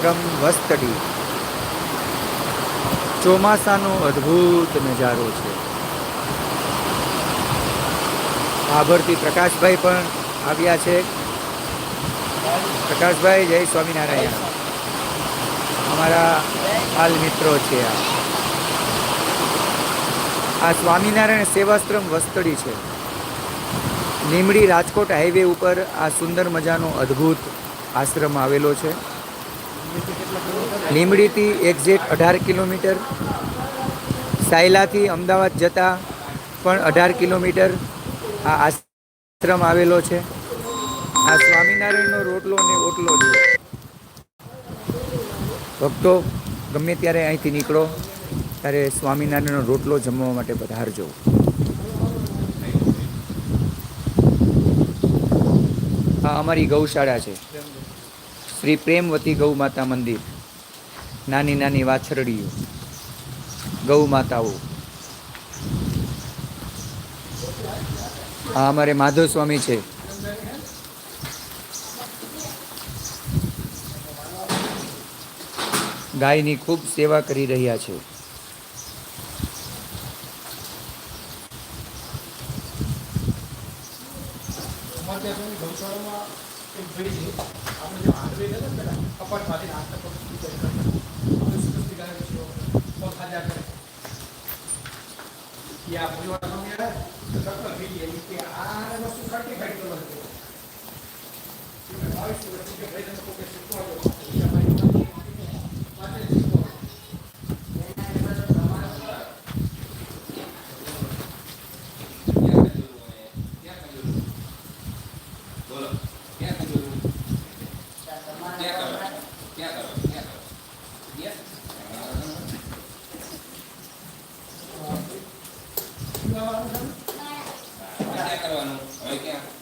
ક્રમ વસ્તડી ચોમાસાનો અદ્ભુત નજારો છે. આભરથી પ્રકાશભાઈ પણ આવ્યા છે. પ્રકાશભાઈ, જય સ્વામિનારાયણ. અમારા બાલ મિત્રો છે આ. આ સ્વામિનારાયણ સેવાશ્રમ વસ્તડી છે. લીમડી રાજકોટ હાઈવે ઉપર આ સુંદર મજાનો અદ્ભુત આશ્રમ આવેલો છે. લીમડીથી એક્ઝેટ અઢાર કિલોમીટર, સાયલાથી અમદાવાદ જતા પણ અઢાર કિલોમીટર આ આશ્રમ આવેલો છે. આ સ્વામિનારાયણનો રોટલો ને ઓટલો છે. ભક્તો, ગમે ત્યારે અહીંથી નીકળો, ત્યારે સ્વામિનારાયણનો રોટલો જમવા માટે પધારજો. આ અમારી ગૌશાળા છે. શ્રી પ્રેમવતી ગૌ માતા મંદિર. નાની નાની વાછરડીઓ. ગૌ માતાઓ. આ અમારે માધવ સ્વામી છે. ગાયની ખૂબ સેવા કરી રહ્યા છે. એક ભાઈ છે આપણે જે હાથ લઈ ગયા પેલા કપાટમાંથી હાથ या कोई और हम यार सब का भी ये कि आ वस्तु काटे बैठ कर बोलते हैं भाई सुबह के भाई को कैसे ક્યાં કરવાનું? હવે ક્યાં?